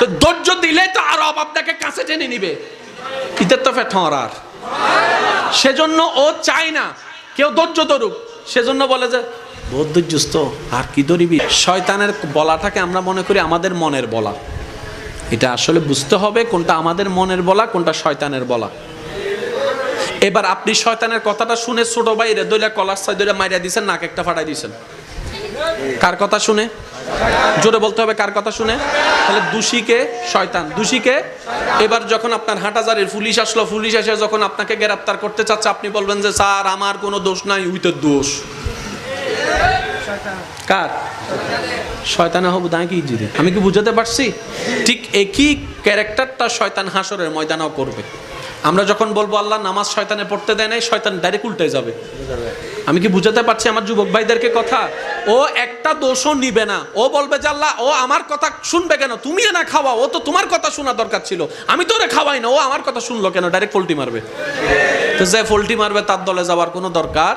তো ধৈর্য দিলে তো আরও আপনাকে কাছে টেনে নিবে। ইতে তো ফেঠর আর। সেজন্য ও চায় না, কেউ ধৈর্য ধরুক। সেজন্য বলে যে ধৈর্যস্ত আর কি ধরিবি? শয়তানের বলাটাকে আমরা মনে করি আমাদের মনের বলা। এটা আসলে বুঝতে হবে কোনটা আমাদের মনের বলা, কোনটা শয়তানের বলা। এবার আপনি শয়তানের কথাটা শুনে ছোট ভাই রে দইলা কলার সাই দইলা মাইরা দিয়েছেন নাক একটা ফাটাই দিছেন। কার কথা শুনে? জোরে বলতে হবে কার কথা শুনে? তাহলে দোষীকে শয়তান, দোষীকে? এবার যখন আপনার হাঁটাজারের পুলিশ আসলো, পুলিশ এসে যখন আপনাকে গ্রেপ্তার করতে চাচ্ছে, আপনি বলবেন যে, স্যার, আমার কোনো দোষ নাই উইতে দোষ। কার? শয়তানে হব দায় কি জিদি আমি কি বুঝাতে পারছি? ঠিক একই ক্যারেক্টারটা শয়তান হাসরের ময়দানেও করবে। আমরা যখন বলব, আল্লাহ নামাজ শয়তানে পড়তে দেয় নাই, শয়তান ডাইরেক্ট উল্টে যাবে। আমি কি বুঝাতে পারছি আমার যুবক ভাইদেরকে কথা? ও একটা দোষও নিবে না। ও বলবে যে, আল্লাহ, ও আমার কথা শুনবে কেন? তুমি না খাওয়া, ও তো তোমার কথা শোনা দরকার ছিল। আমি তো ওরে খাওয়াই না, ও আমার কথা শুনলো কেন? ডাইরেক্ট পোল্টি মারবে। তো যে পোল্টি মারবে, তার দলে যাওয়ার কোনো দরকার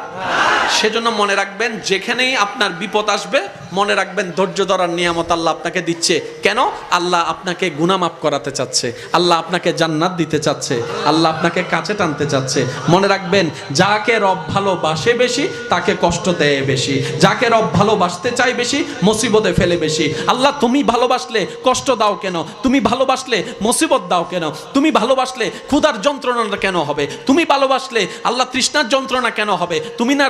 সেজন্য মনে রাখবেন, যেখানেই আপনার বিপদ আসবে, মনে রাখবেন ধৈর্য ধরার নিয়ামত আল্লাহ আপনাকে দিচ্ছে। কেন? আল্লাহ আপনাকে গুনামাপ করাতে চাচ্ছে। আল্লাহ আপনাকে জান্নাত দিতে চাচ্ছে। আল্লাহ আপনাকে কাছে টানতে চাচ্ছে। মনে রাখবেন, যাকে রব ভালোবাসে বেশি, তাকে কষ্ট দেয় বেশি। যাকে রব ভালোবাসতে চায় বেশি, মুসিবতে ফেলে বেশি। আল্লাহ, তুমি ভালোবাসলে কষ্ট দাও কেন? তুমি ভালোবাসলে মুসিবত দাও কেন? তুমি ভালোবাসলে ক্ষুধার যন্ত্রণাটা কেন হবে? তুমি ভালোবাসলে আল্লাহ তৃষ্ণার যন্ত্রণা কেন হবে? তুমি না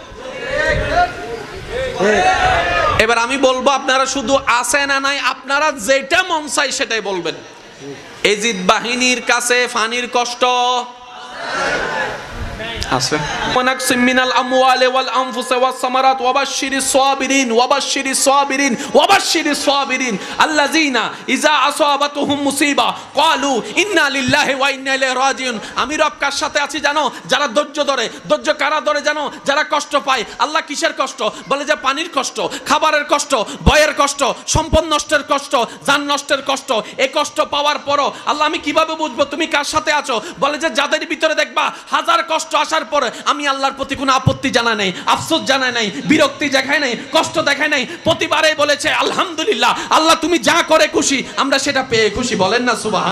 এবার আমি বলব, আপনারা শুধু আছে না নাই, আপনারা যেটা মন চাই সেটাই বলবেন। এজিদ বাহিনীর কাছে ফানির কষ্ট। আমি সাথে আছি জানো, যারা ধৈর্য ধরে, ধৈর্য কারা ধরে জানো? যারা কষ্ট পায়, আল্লাহ কিসের কষ্ট? বলে যে পানির কষ্ট, খাবারের কষ্ট ভয়ের কষ্ট, সম্পদ নষ্টের কষ্ট, যান নষ্টের কষ্ট, এ কষ্ট পাওয়ার পরও আল্লাহ আমি কীভাবে বুঝব? তুমি কার সাথে আছো? বলে যে যাদের ভিতরে দেখবা, হাজার কষ্ট আসার পরে আমি আল্লাহর প্রতি কোনো আপত্তি জানা নাই, আফসোস জানা নাই, বিরক্তি দেখায় নাই, কষ্ট দেখায় নাই। প্রতিবারে বলেছে, আলহামদুলিল্লাহ, আল্লাহ তুমি যা করে খুশি, আমরা সেটা পেয়ে খুশি। বলেন না সুবাহ